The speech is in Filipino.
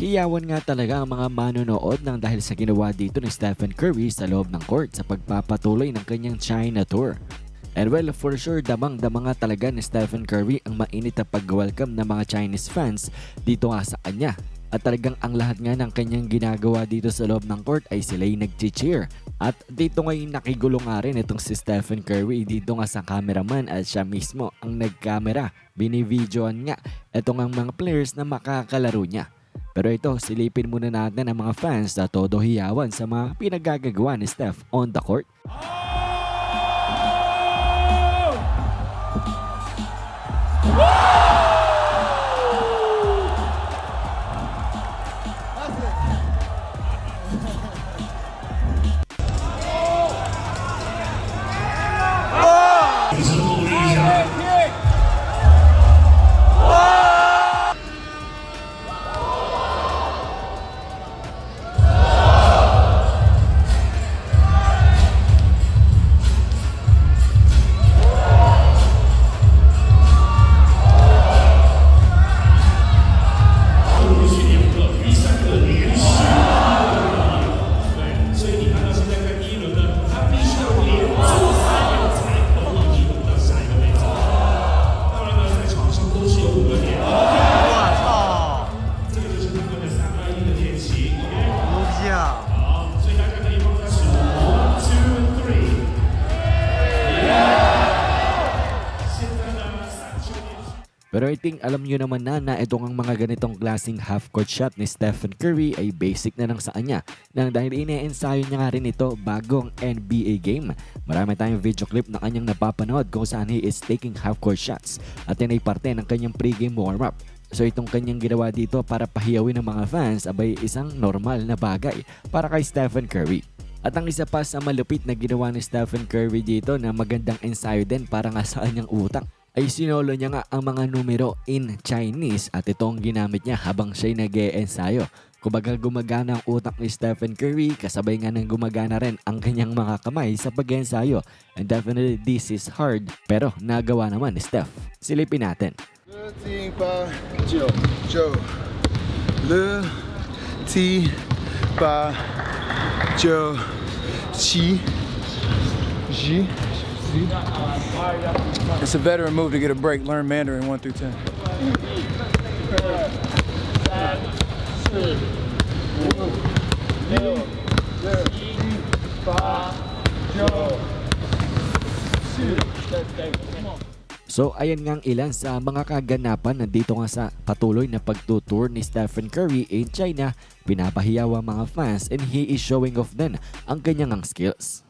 Hiyawan nga talaga ang mga manonood ng dahil sa ginawa dito ni Stephen Curry sa loob ng court sa pagpapatuloy ng kanyang China tour. And well, for sure, damang-dama nga talaga ni Stephen Curry ang mainit na pag-welcome ng mga Chinese fans dito nga sa kanya. At talagang ang lahat nga ng kanyang ginagawa dito sa loob ng court ay sila'y nag-cheer. At dito ngayon nakigulo nga rin itong si Stephen Curry dito nga sa cameraman at siya mismo ang nag-camera. Binivideoan nga itong ang mga players na makakalaro niya. Pero ito, silipin muna natin ang mga fans na todo hiyawan sa mga pinagagagawa ni Steph on the court. Pero I think alam nyo naman na na itong ang mga ganitong klaseng half-court shot ni Stephen Curry ay basic na lang sa kanya nang dahil ine-ensayo niya nga rin ito bagong NBA game. Marami tayong video clip na kanyang napapanood kung saan he is taking half-court shots at yan ay parte ng kanyang pregame warm-up. So itong kanyang ginawa dito para pahiyawin ng mga fans abay isang normal na bagay para kay Stephen Curry. At ang isa pa sa malupit na ginawa ni Stephen Curry dito na magandang ensayo din para nga sa kanyang utak ay sinolo niya nga ang mga numero in Chinese at itong ginamit niya habang siya'y nag ensayo Kumbaga gumagana ang utak ni Stephen Curry kasabay nga ng gumagana rin ang kanyang mga kamay sa pag ensayo And definitely this is hard pero nagawa naman ni Steph. Silipin natin. 13, 8, 9, 9, 10, 10, 8, 9, It's a veteran move to get a break. Learn Mandarin 1 through 10. So ayan nga ilan sa mga kaganapan na dito nga sa patuloy na pagtutour ni Stephen Curry in China. Pinapahiyaw ang mga fans and he is showing off din ang kanyang ang skills.